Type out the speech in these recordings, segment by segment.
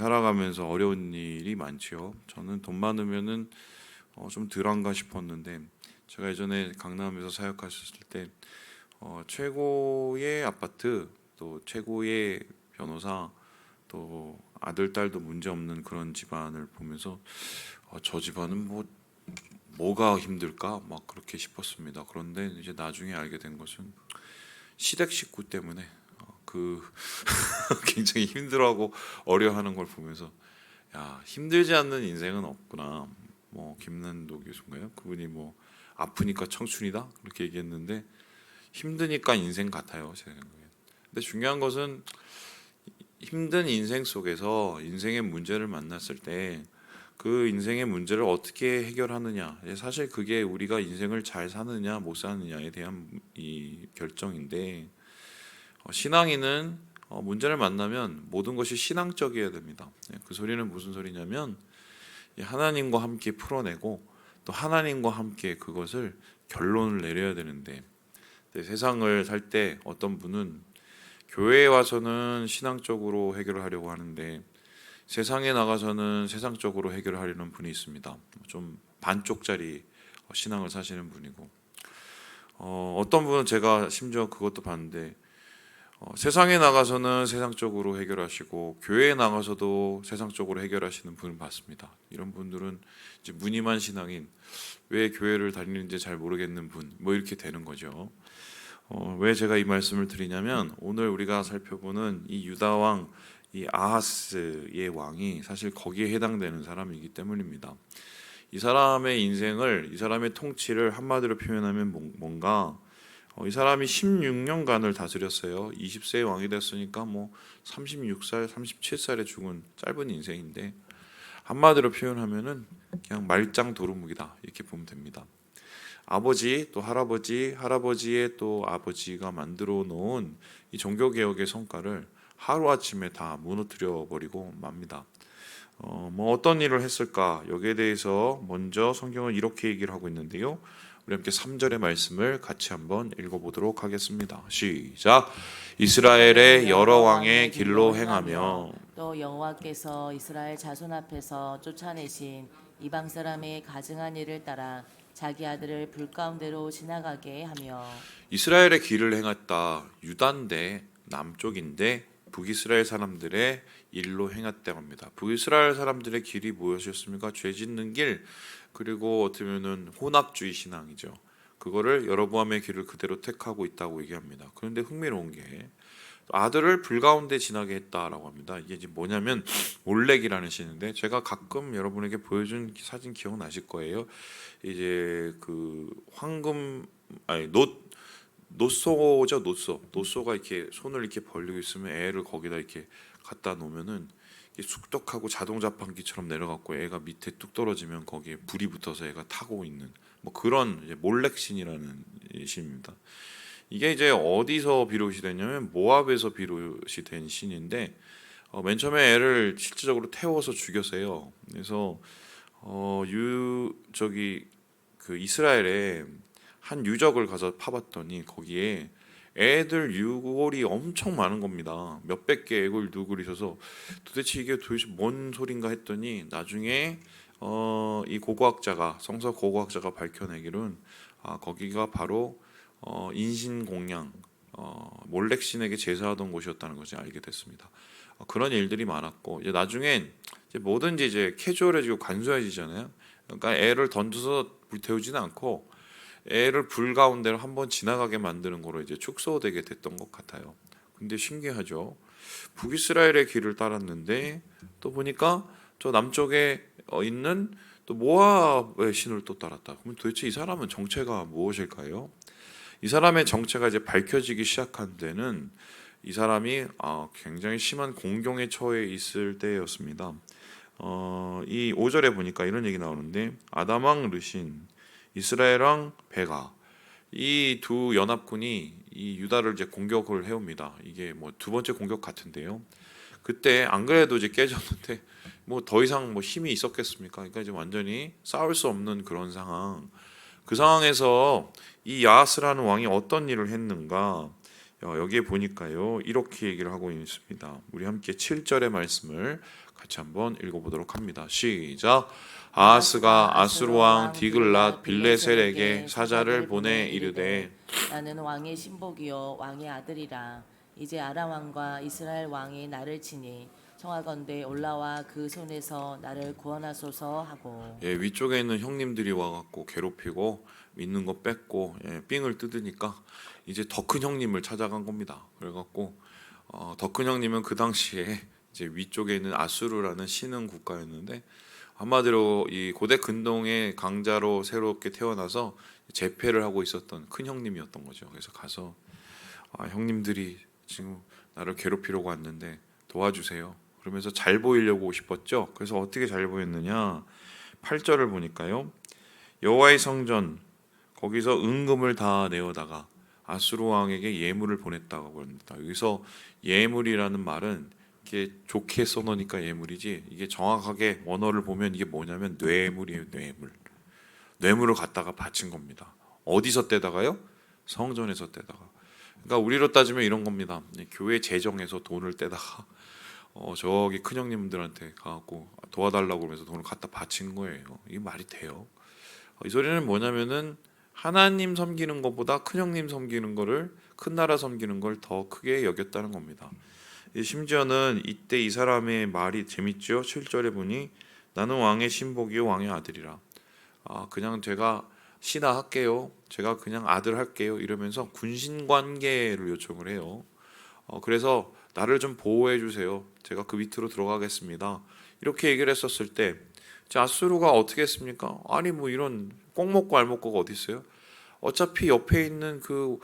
살아가면서 어려운 일이 많지요. 저는 돈 많으면은 어, 좀 덜한가 싶었는데 제가 예전에 강남에서 사역하셨을 때 어, 최고의 아파트 또 최고의 변호사 또 아들 딸도 문제 없는 그런 집안을 보면서 어, 저 집안은 뭐 뭐가 힘들까 막 그렇게 싶었습니다. 그런데 이제 나중에 알게 된 것은 시댁 식구 때문에 어, 그 굉장히 힘들어하고 어려워하는 걸 보면서 야 힘들지 않는 인생은 없구나. 뭐 김난도 교수인가요? 그분이 뭐 아프니까 청춘이다 그렇게 얘기했는데 힘드니까 인생 같아요 제 생각에. 근데 중요한 것은 힘든 인생 속에서 인생의 문제를 만났을 때 그 인생의 문제를 어떻게 해결하느냐 사실 그게 우리가 인생을 잘 사느냐 못 사느냐에 대한 이 결정인데 어, 신앙인은 어, 문제를 만나면 모든 것이 신앙적이어야 됩니다. 예, 그 소리는 무슨 소리냐면 이 하나님과 함께 풀어내고 또 하나님과 함께 그것을 결론을 내려야 되는데 세상을 살 때 어떤 분은 교회에 와서는 신앙적으로 해결을 하려고 하는데 세상에 나가서는 세상적으로 해결을 하려는 분이 있습니다. 좀 반쪽짜리 신앙을 사시는 분이고 어, 어떤 분은 제가 심지어 그것도 봤는데 어, 세상에 나가서는 세상적으로 해결하시고 교회에 나가서도 세상적으로 해결하시는 분을 봤습니다. 이런 분들은 이제 무늬만 신앙인 왜 교회를 다니는지 잘 모르겠는 분 뭐 이렇게 되는 거죠. 어, 왜 제가 이 말씀을 드리냐면 오늘 우리가 살펴보는 이 유다 왕, 이 아하스의 왕이 사실 거기에 해당되는 사람이기 때문입니다. 이 사람의 인생을 이 사람의 통치를 한마디로 표현하면 뭔- 뭔가 어, 이 사람이 16년간을 다스렸어요. 20세의 왕이 됐으니까 뭐 36살, 37살에 죽은 짧은 인생인데 한마디로 표현하면은 그냥 말짱 도루묵이다 이렇게 보면 됩니다. 아버지 또 할아버지 할아버지의 또 아버지가 만들어 놓은 이 종교 개혁의 성과를 하루 아침에 다 무너뜨려 버리고 맙니다. 어, 뭐 어떤 일을 했을까 여기에 대해서 먼저 성경은 이렇게 얘기를 하고 있는데요. 우리 함께 3절의 말씀을 같이 한번 읽어보도록 하겠습니다. 시작. 이스라엘의 여러 왕의 길로 행하며 또 여호와께서 이스라엘 자손 앞에서 쫓아내신 이방 사람의 가증한 일을 따라 자기 아들을 불 가운데로 지나가게 하며 이스라엘의 길을 행했다. 유다인데 남쪽인데 북이스라엘 사람들의 일로 행했다고 합니다. 북이스라엘 사람들의 길이 무엇이었습니까? 죄 짓는 길 그리고 어떻게 보면은 혼합주의 신앙이죠. 그거를 여로보암의 길을 그대로 택하고 있다고 얘기합니다. 그런데 흥미로운 게 아들을 불 가운데 지나게 했다라고 합니다. 이게 이제 뭐냐면 올렉이라는 신인데 제가 가끔 여러분에게 보여준 사진 기억나실 거예요. 이제 그 황금 아니 노 노소죠 노소 노소가 이렇게 손을 이렇게 벌리고 있으면 애를 거기다 이렇게 갖다 놓으면은 숙덕하고 자동 자판기처럼 내려갔고 애가 밑에 뚝 떨어지면 거기에 불이 붙어서 애가 타고 있는 뭐 그런 몰렉신이라는 신입니다. 이게 이제 어디서 비롯이 됐냐면 모압에서 비롯이 된 신인데 어, 맨 처음에 애를 실질적으로 태워서 죽였어요. 그래서 어, 유 저기 그 이스라엘에 한 유적을 가서 파봤더니 거기에 애들 유골이 엄청 많은 겁니다. 몇백 개 애골 있어서 도대체 이게 도대체 뭔 소린가 했더니 나중에 어, 이 고고학자가 성서 고고학자가 밝혀내기로는 아, 거기가 바로 어, 인신공양 어, 몰렉신에게 제사하던 곳이었다는 것을 알게 됐습니다. 어, 그런 일들이 많았고 이제 나중엔 이제 뭐든지 이제 캐주얼해지고 간소해지잖아요. 그러니까 애를 던져서 불태우지는 않고 애를 불 가운데로 한번 지나가게 만드는 거로 이제 축소되게 됐던 것 같아요. 근데 신기하죠. 북이스라엘의 길을 따랐는데 또 보니까 저 남쪽에 어, 있는 또 모압의 신을 또 따랐다. 그럼 도대체 이 사람은 정체가 무엇일까요? 이 사람의 정체가 이제 밝혀지기 시작한 데는 이 사람이 아, 굉장히 심한 공경에 처해 있을 때였습니다. 어, 이 5절에 보니까 이런 얘기 나오는데 아담왕 르신 이스라엘 왕 베가 이 두 연합군이 이 유다를 이제 공격을 해옵니다. 이게 뭐 두 번째 공격 같은데요. 그때 안 그래도 이제 깨졌는데 뭐 더 이상 뭐 힘이 있었겠습니까? 그러니까 이제 완전히 싸울 수 없는 그런 상황. 그 상황에서 이 야스라는 왕이 어떤 일을 했는가? 어, 여기에 보니까요 이렇게 얘기를 하고 있습니다. 우리 함께 7절의 말씀을 같이 한번 읽어보도록 합니다. 시작. 아하스가 아수르 왕 디글랏 빌레셀에게 사자를 보내 이르되 나는 왕의 신복이요 왕의 아들이라 이제 아람 왕과 이스라엘 왕이 나를 치니 청하건대 올라와 그 손에서 나를 구원하소서 하고 예, 위쪽에 있는 형님들이 와갖고 괴롭히고 믿는 거 뺏고 예, 삥을 뜯으니까 이제 더 큰 형님을 찾아간 겁니다. 그래갖고 어, 더 큰 형님은 그 당시에 이제 위쪽에 있는 아수르라는 신흥 국가였는데 한마디로 이 고대 근동의 강자로 새롭게 태어나서 재패를 하고 있었던 큰 형님이었던 거죠. 그래서 가서 아, 형님들이 지금 나를 괴롭히려고 왔는데 도와주세요. 그러면서 잘 보이려고 싶었죠. 그래서 어떻게 잘 보였느냐? 8절을 보니까요. 여호와의 성전 거기서 은금을 다 내어다가 아수르 왕에게 예물을 보냈다고 합니다. 여기서 예물이라는 말은 이게 좋게 써놓으니까 예물이지 이게 정확하게 원어를 보면 이게 뭐냐면 뇌물이에요 뇌물. 뇌물을 갖다가 바친 겁니다. 어디서 떼다가요? 성전에서 떼다가. 그러니까 우리로 따지면 이런 겁니다. 교회 재정에서 돈을 떼다가 어 저기 큰 형님들한테 가갖고 도와달라고 그러면서 돈을 갖다 바친 거예요. 이게 말이 돼요. 어, 이 소리는 뭐냐면은 하나님 섬기는 것보다 큰 형님 섬기는 거를 큰 나라 섬기는 걸 더 크게 여겼다는 겁니다. 이 심지어는 이때 이 사람의 말이 재밌죠. 7절에 보니 나는 왕의 신복이요 왕의 아들이라. 아 그냥 제가 신하 할게요. 제가 그냥 아들 할게요. 이러면서 군신 관계를 요청을 해요. 어, 그래서 나를 좀 보호해 주세요. 제가 그 밑으로 들어가겠습니다. 이렇게 얘기를 했었을 때 자, 아수르가 어떻게 했습니까? 아니 뭐 이런 꼭 먹고 알 먹고가 어디 있어요? 어차피 옆에 있는 그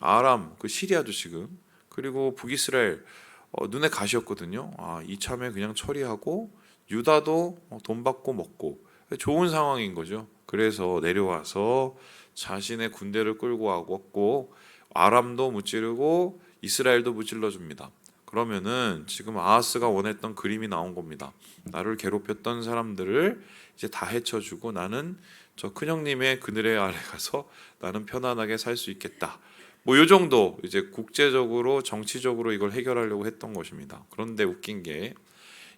아람, 그 시리아도 지금 그리고 북이스라엘 어, 눈에 가시였거든요. 아 이참에 그냥 처리하고 유다도 어, 돈 받고 먹고 좋은 상황인 거죠. 그래서 내려와서 자신의 군대를 끌고 왔고 아람도 무찌르고 이스라엘도 무찔러 줍니다. 그러면은 지금 아하스가 원했던 그림이 나온 겁니다. 나를 괴롭혔던 사람들을 이제 다 해쳐주고 나는 저 큰형님의 그늘에 아래 가서 나는 편안하게 살 수 있겠다. 뭐 요 정도 이제 국제적으로 정치적으로 이걸 해결하려고 했던 것입니다. 그런데 웃긴 게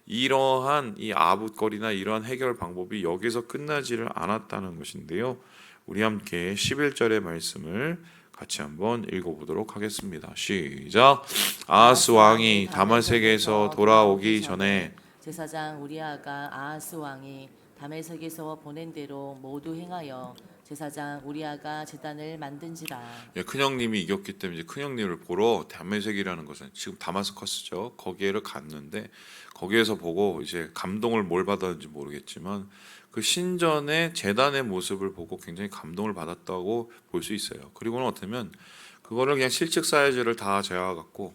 이러한 이 아붓거리나 이러한 해결 방법이 여기서 끝나지를 않았다는 것인데요. 우리 함께 11절의 말씀을 같이 한번 읽어보도록 하겠습니다. 시작. 아하스 왕이 다마색에서 돌아오기 전에 제사장 우리아가 아하스 왕이 다메섹에서 보낸 대로 모두 행하여 제사장 우리아가 제단을 만든지라 예, 큰형님이 이겼기 때문에 이제 큰형님을 보러 다메섹이라는 것은 지금 다마스커스죠. 거기를 갔는데 거기에서 보고 이제 감동을 뭘 받았는지 모르겠지만 그 신전의 재단의 모습을 보고 굉장히 감동을 받았다고 볼 수 있어요. 그리고는 어쩌면 그거를 그냥 실측 사이즈를 다 재와 갖고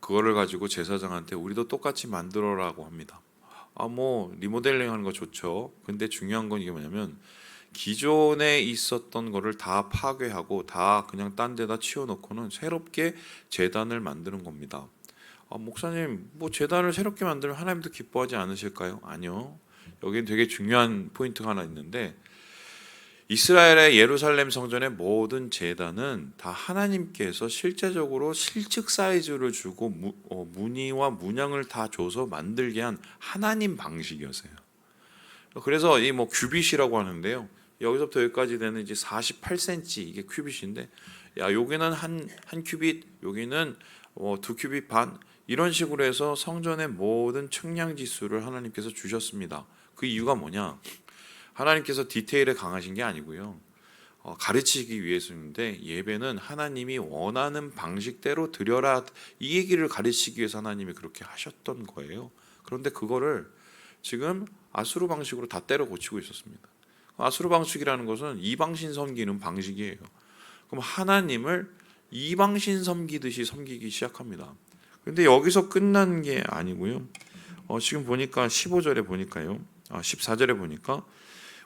그거를 가지고 제사장한테 우리도 똑같이 만들어라고 합니다. 아 뭐 리모델링 하는 거 좋죠. 근데 중요한 건 이게 뭐냐면 기존에 있었던 거를 다 파괴하고 다 그냥 딴 데다 치워놓고는 새롭게 재단을 만드는 겁니다. 아, 목사님, 뭐 재단을 새롭게 만들면 하나님도 기뻐하지 않으실까요? 아니요. 여기는 되게 중요한 포인트가 하나 있는데 이스라엘의 예루살렘 성전의 모든 재단은 다 하나님께서 실제적으로 실측 사이즈를 주고 무, 어, 무늬와 문양을 다 줘서 만들게 한 하나님 방식이었어요. 그래서 이뭐 큐빗이라고 하는데요. 여기서부터 여기까지 되는 이제 48cm 이게 큐빗인데 야 여기는 한 한 큐빗, 여기는 뭐두 큐빗 반 이런 식으로 해서 성전의 모든 측량 지수를 하나님께서 주셨습니다. 그 이유가 뭐냐? 하나님께서 디테일에 강하신 게 아니고요. 어, 가르치기 위해서인데 예배는 하나님이 원하는 방식대로 드려라 이 얘기를 가르치기 위해서 하나님이 그렇게 하셨던 거예요. 그런데 그거를 지금 아수르 방식으로 다 때려 고치고 있었습니다. 아수르 방식이라는 것은 이방신 섬기는 방식이에요. 그럼 하나님을 이방신 섬기듯이 섬기기 시작합니다. 근데 여기서 끝난 게 아니고요. 어, 지금 보니까 15절에 보니까요. 아, 14절에 보니까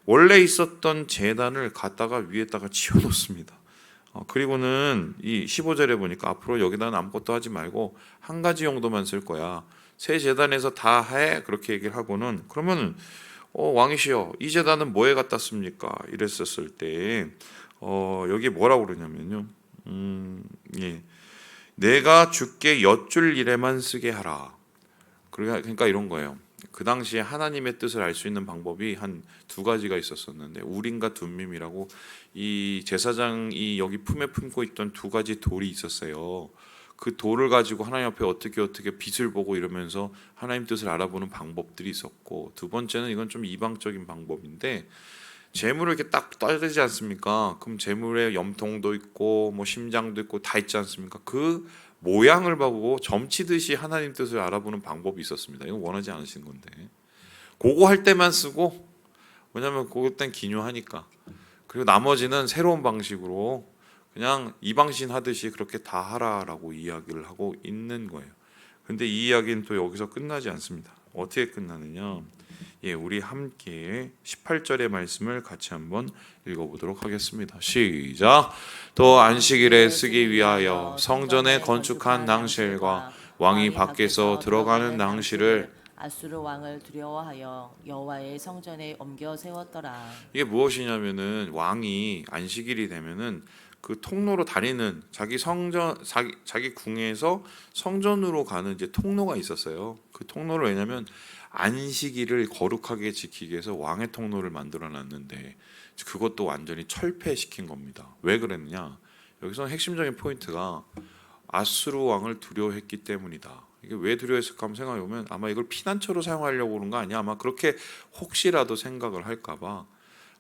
원래 있었던 재단을 갖다가 위에다가 치워 놓습니다. 어, 그리고는 이 15절에 보니까 앞으로 여기다는 아무것도 하지 말고 한 가지 용도만 쓸 거야. 새 재단에서 다 해. 그렇게 얘기를 하고는 그러면 어, 왕이시여 이 재단은 뭐에 갖다 씁니까? 이랬었을 때 어, 여기 뭐라고 그러냐면요. 음, 예. 내가 주께 여쭐 일에만 쓰게 하라. 그러니까 이런 거예요. 그 당시에 하나님의 뜻을 알 수 있는 방법이 한 두 가지가 있었었는데 우림과 둠밈이라고 이 제사장이 여기 품에 품고 있던 두 가지 돌이 있었어요. 그 돌을 가지고 하나님 앞에 어떻게 어떻게 빛을 보고 이러면서 하나님 뜻을 알아보는 방법들이 있었고 두 번째는 이건 좀 이방적인 방법인데 재물을 이렇게 딱 따르지 않습니까? 그럼 재물에 염통도 있고 뭐 심장도 있고 다 있지 않습니까? 그 모양을 보고 점치듯이 하나님 뜻을 알아보는 방법이 있었습니다. 이건 원하지 않으신 건데 그거 할 때만 쓰고 왜냐하면 그거 땐 기묘하니까 그리고 나머지는 새로운 방식으로 그냥 이방신 하듯이 그렇게 다 하라라고 이야기를 하고 있는 거예요. 근데 이 이야기는 또 여기서 끝나지 않습니다. 어떻게 끝나느냐? 예, 우리 함께 18절의 말씀을 같이 한번 읽어보도록 하겠습니다. 시작. 또 안식일에 쓰기 위하여 성전에 건축한 낭실과 왕이 밖에서 들어가는 낭실을 아수르 왕을 두려워하여 여호와의 성전에 옮겨 세웠더라. 이게 무엇이냐면은 왕이 안식일이 되면은 그 통로로 다니는 자기 성전 자기 자기 궁에서 성전으로 가는 이제 통로가 있었어요. 그 통로를 왜냐면 안식일을 거룩하게 지키기 위해서 왕의 통로를 만들어 놨는데 그것도 완전히 철폐시킨 겁니다. 왜 그랬느냐? 여기서 핵심적인 포인트가 아수르 왕을 두려워했기 때문이다. 이게 왜 두려워했을까 한번 생각해 보면 아마 이걸 피난처로 사용하려고 그런 거 아니야? 아마 그렇게 혹시라도 생각을 할까 봐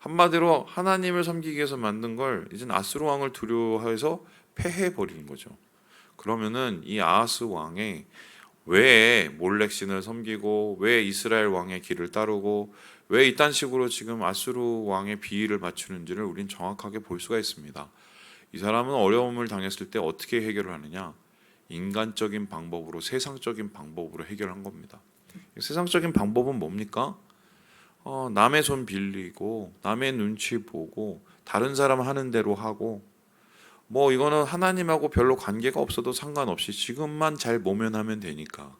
한마디로 하나님을 섬기기 위해서 만든 걸 이제 아스루 왕을 두려워해서 폐해 버리는 거죠. 그러면은 이 아하스 왕의 왜 몰렉신을 섬기고 왜 이스라엘 왕의 길을 따르고 왜 이딴 식으로 지금 아수르 왕의 비위를 맞추는지를 우린 정확하게 볼 수가 있습니다. 이 사람은 어려움을 당했을 때 어떻게 해결을 하느냐? 인간적인 방법으로 세상적인 방법으로 해결한 겁니다. 세상적인 방법은 뭡니까? 어, 남의 손 빌리고 남의 눈치 보고 다른 사람 하는 대로 하고 뭐 이거는 하나님하고 별로 관계가 없어도 상관없이 지금만 잘 모면하면 되니까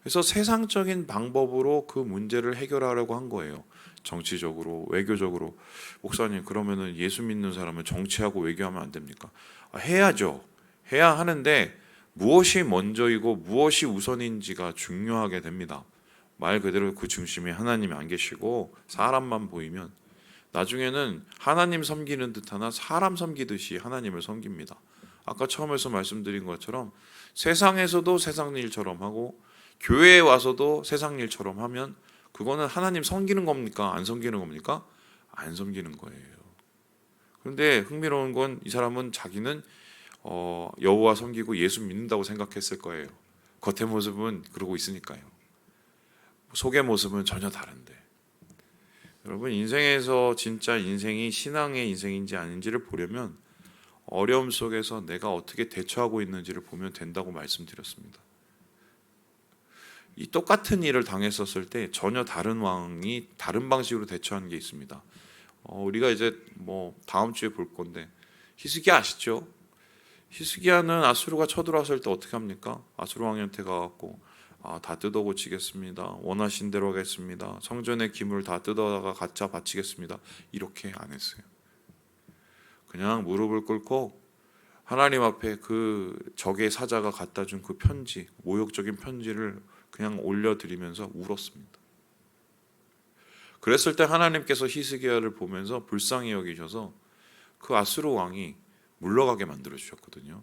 그래서 세상적인 방법으로 그 문제를 해결하려고 한 거예요. 정치적으로, 외교적으로. 목사님, 그러면은 예수 믿는 사람은 정치하고 외교하면 안 됩니까? 아, 해야죠. 해야 하는데 무엇이 먼저이고 무엇이 우선인지가 중요하게 됩니다. 말 그대로 그 중심에 하나님이 안 계시고 사람만 보이면 나중에는 하나님 섬기는 듯하나 사람 섬기듯이 하나님을 섬깁니다. 아까 처음에서 말씀드린 것처럼 세상에서도 세상 일처럼 하고 교회에 와서도 세상 일처럼 하면 그거는 하나님 섬기는 겁니까? 안 섬기는 겁니까? 안 섬기는 거예요. 그런데 흥미로운 건 이 사람은 자기는 어, 여호와 섬기고 예수 믿는다고 생각했을 거예요. 겉의 모습은 그러고 있으니까요. 속의 모습은 전혀 다른데. 여러분 인생에서 진짜 인생이 신앙의 인생인지 아닌지를 보려면 어려움 속에서 내가 어떻게 대처하고 있는지를 보면 된다고 말씀드렸습니다. 이 똑같은 일을 당했었을 때 전혀 다른 왕이 다른 방식으로 대처하는 게 있습니다. 어, 우리가 이제 뭐 다음 주에 볼 건데 히스기야 아시죠? 히스기야는 아수르가 쳐들어왔을 때 어떻게 합니까? 아수르 왕한테 가갖고 아, 다 뜯어 고치겠습니다. 원하신 대로 하겠습니다. 성전의 기물 다 뜯어다가 가짜 바치겠습니다. 이렇게 안 했어요. 그냥 무릎을 꿇고 하나님 앞에 그 적의 사자가 갖다 준 그 편지, 모욕적인 편지를 그냥 올려드리면서 울었습니다. 그랬을 때 하나님께서 히스기야를 보면서 불쌍히 여기셔서 그 아수르 왕이 물러가게 만들어 주셨거든요.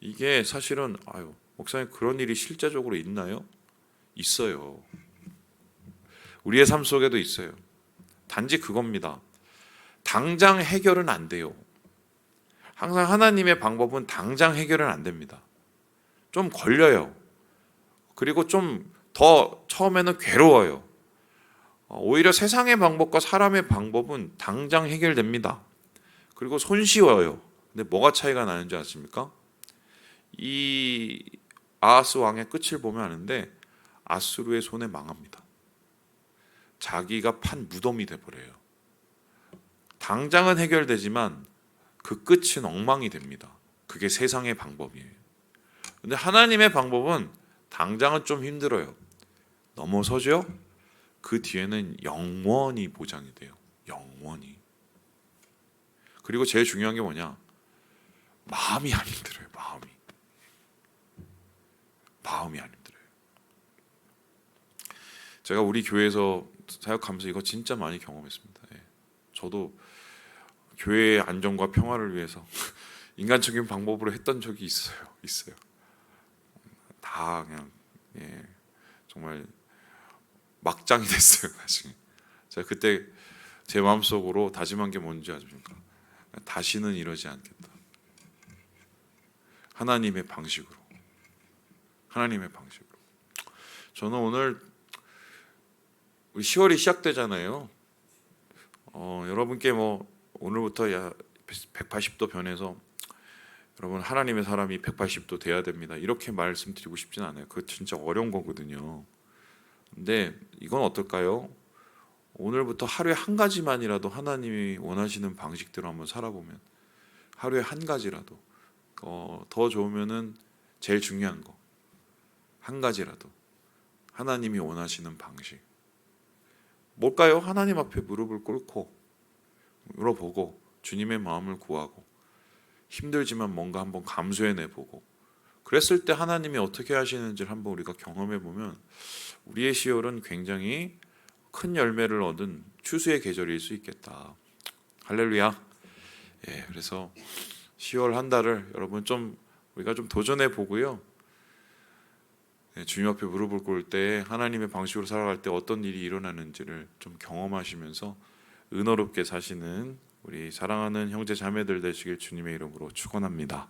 이게 사실은 아유 목사님 그런 일이 실제적으로 있나요? 있어요. 우리의 삶 속에도 있어요. 단지 그겁니다. 당장 해결은 안 돼요. 항상 하나님의 방법은 당장 해결은 안 됩니다. 좀 걸려요. 그리고 좀 더 처음에는 괴로워요. 어, 오히려 세상의 방법과 사람의 방법은 당장 해결됩니다. 그리고 손쉬워요. 근데 뭐가 차이가 나는지 아십니까? 이 아하스 왕의 끝을 보면 아는데 아수르의 손에 망합니다. 자기가 판 무덤이 돼 버려요. 당장은 해결되지만 그 끝은 엉망이 됩니다. 그게 세상의 방법이에요. 근데 하나님의 방법은 당장은 좀 힘들어요. 넘어서죠? 그 뒤에는 영원히 보장이 돼요. 영원히. 그리고 제일 중요한 게 뭐냐? 마음이 안 힘들어요. 마음이. 마음이 안 힘들어요. 제가 우리 교회에서 사역하면서 이거 진짜 많이 경험했습니다. 예. 저도 교회의 안정과 평화를 위해서 인간적인 방법으로 했던 적이 있어요. 있어요. 다 그냥 예, 정말 막장이 됐어요. 나중에 제가 그때 제 마음속으로 다짐한 게 뭔지 아십니까? 다시는 이러지 않겠다. 하나님의 방식으로. 하나님의 방식으로. 저는 오늘 우리 10월이 시작되잖아요. 어, 여러분께 뭐 오늘부터 야 180도 변해서 여러분 하나님의 사람이 180도 돼야 됩니다. 이렇게 말씀드리고 싶진 않아요. 그거 진짜 어려운 거거든요. 근데 이건 어떨까요? 오늘부터 하루에 한 가지만이라도 하나님이 원하시는 방식대로 한번 살아보면 하루에 한 가지라도 어, 더 좋으면은 제일 중요한 거 한 가지라도 하나님이 원하시는 방식 뭘까요? 하나님 앞에 무릎을 꿇고 물어보고 주님의 마음을 구하고 힘들지만 뭔가 한번 감수해내 보고 그랬을 때 하나님이 어떻게 하시는지를 한번 우리가 경험해 보면 우리의 시월은 굉장히 큰 열매를 얻은 추수의 계절일 수 있겠다. 할렐루야. 예, 그래서 10월 한 달을 여러분 좀 우리가 좀 도전해 보고요. 예, 주님 앞에 무릎을 꿇을 때 하나님의 방식으로 살아갈 때 어떤 일이 일어나는지를 좀 경험하시면서 은혜롭게 사시는 우리 사랑하는 형제 자매들 되시길 주님의 이름으로 축원합니다.